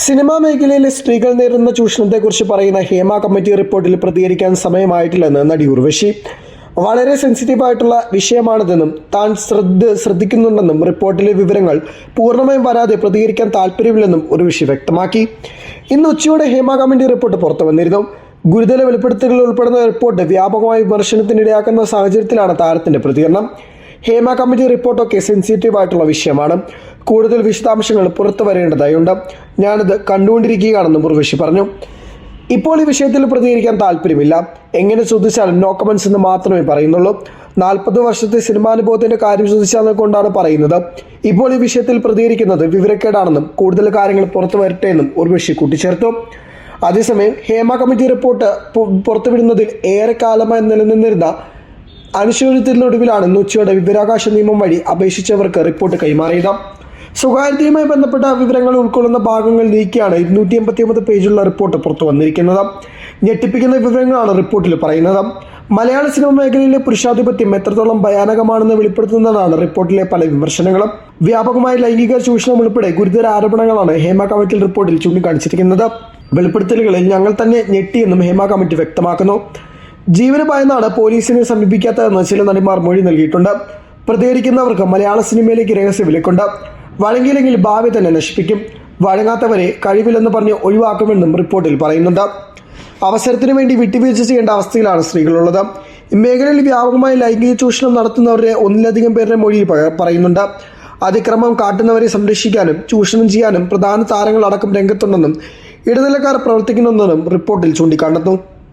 Cinema മേഖലയിലെ സ്ത്രീകൾ നേരിടുന്ന ചൂഷണത്തെക്കുറിച്ച് പറയുന്ന ഹേമ കമ്മിറ്റി റിപ്പോർട്ടിൽ പ്രതികരിക്കാൻ സമയമായിട്ടില്ലെന്ന് നടി ഉർവശി. വളരെ സെൻസിറ്റീവ് ആയിട്ടുള്ള വിഷയമാണിതെന്നും താൻ ശ്രദ്ധ ശ്രദ്ധിക്കുന്നുണ്ടെന്നും റിപ്പോർട്ടിലെ വിവരങ്ങൾ പൂർണമായും വരാതെ പ്രതികരിക്കാൻ താല്പര്യമില്ലെന്നും ഉർവശി വ്യക്തമാക്കി. ഇന്ന് ഉച്ചയോടെ ഹേമ കമ്മിറ്റി റിപ്പോർട്ട് പുറത്തു വന്നിരുന്നു. ഗുരുതര വെളിപ്പെടുത്തലുകൾ ഉൾപ്പെടുന്ന റിപ്പോർട്ട് വ്യാപകമായ വിമർശനത്തിനിടയാക്കുന്ന സാഹചര്യത്തിലാണ് താരത്തിന്റെ പ്രതികരണം. ഹേമ കമ്മിറ്റി റിപ്പോർട്ടൊക്കെ സെൻസിറ്റീവ് ആയിട്ടുള്ള വിഷയമാണ്. കൂടുതൽ വിശദാംശങ്ങൾ പുറത്തു വരേണ്ടതായുണ്ട് ഞാനിത് കണ്ടുകൊണ്ടിരിക്കുകയാണെന്നും ഉർവശി പറഞ്ഞു. ഇപ്പോൾ ഈ വിഷയത്തിൽ പ്രതികരിക്കാൻ താല്പര്യമില്ല. എങ്ങനെ ചോദിച്ചാലും നോ കമൻസ് എന്ന് മാത്രമേ പറയുന്നുള്ളൂ. നാൽപ്പത് വർഷത്തെ സിനിമാനുഭവത്തിന്റെ കാര്യം ചോദിച്ചാൽ കൊണ്ടാണ് പറയുന്നത്. ഇപ്പോൾ ഈ വിഷയത്തിൽ പ്രതികരിക്കുന്നത് വിവരക്കേടാണെന്നും കൂടുതൽ കാര്യങ്ങൾ പുറത്തു വരട്ടെ എന്നും ഉർവശി കൂട്ടിച്ചേർത്തു. അതേസമയം ഹേമ കമ്മിറ്റി റിപ്പോർട്ട് പുറത്തുവിടുന്നതിൽ ഏറെ കാലമായി നിലനിന്നിരുന്ന അനിശ്ചിതത്വത്തിനൊടുവിലാണ് ഇന്ന് വിവരാകാശ നിയമം വഴി അപേക്ഷിച്ചവർക്ക് റിപ്പോർട്ട് കൈമാറിയത്. സ്വകാര്യതയുമായി ബന്ധപ്പെട്ട വിവരങ്ങൾ ഉൾക്കൊള്ളുന്ന ഭാഗങ്ങൾ നീക്കിയാണ് ഇരുന്നൂറ്റി എൺപത്തി ഒമ്പത് പേജുള്ള റിപ്പോർട്ട് പുറത്തു വന്നിരിക്കുന്നത്. ഞെട്ടിപ്പിക്കുന്ന വിവരങ്ങളാണ് റിപ്പോർട്ടിൽ പറയുന്നത്. മലയാള സിനിമ മേഖലയിലെ പുരുഷാധിപത്യം എത്രത്തോളം ഭയാനകമാണെന്ന് വെളിപ്പെടുത്തുന്നതാണ് റിപ്പോർട്ടിലെ പല വിമർശനങ്ങളും. വ്യാപകമായ ലൈംഗിക ചൂഷണം ഉൾപ്പെടെ ഗുരുതര ആരോപണങ്ങളാണ് ഹേമ കമ്മിറ്റി റിപ്പോർട്ടിൽ ചൂണ്ടിക്കാണിച്ചിരിക്കുന്നത്. വെളിപ്പെടുത്തലുകളിൽ ഞങ്ങൾ തന്നെ ഞെട്ടിയെന്നും ഹേമ കമ്മിറ്റി വ്യക്തമാക്കുന്നു. ജീവന് ഭയന്നാണ് പോലീസിനെ സമീപിക്കാത്തതെന്ന് ചില നടിമാർ മൊഴി നൽകിയിട്ടുണ്ട്. പ്രതികരിക്കുന്നവർക്ക് മലയാള സിനിമയിലേക്ക് രഹസ്യ വിലക്കുണ്ട്. വഴങ്ങിയില്ലെങ്കിൽ ഭാവി തന്നെ നശിപ്പിക്കും. വഴങ്ങാത്തവരെ കഴിവില്ലെന്ന് പറഞ്ഞ് ഒഴിവാക്കുമെന്നും റിപ്പോർട്ടിൽ പറയുന്നുണ്ട്. അവസരത്തിനു വേണ്ടി വിട്ടുവീഴ്ച ചെയ്യേണ്ട അവസ്ഥയിലാണ് സ്ത്രീകളുള്ളത്. മേഖലയിൽ വ്യാപകമായി ലൈംഗിക ചൂഷണം നടത്തുന്നവരുടെ ഒന്നിലധികം പേരുടെ മൊഴിയിൽ പറയുന്നുണ്ട്. അതിക്രമം കാട്ടുന്നവരെ സംരക്ഷിക്കാനും ചൂഷണം ചെയ്യാനും പ്രധാന താരങ്ങളടക്കം രംഗത്തുണ്ടെന്നും ഇടനിലക്കാർ പ്രവർത്തിക്കുന്നുണ്ടെന്നും റിപ്പോർട്ടിൽ ചൂണ്ടിക്കാട്ടുന്നു.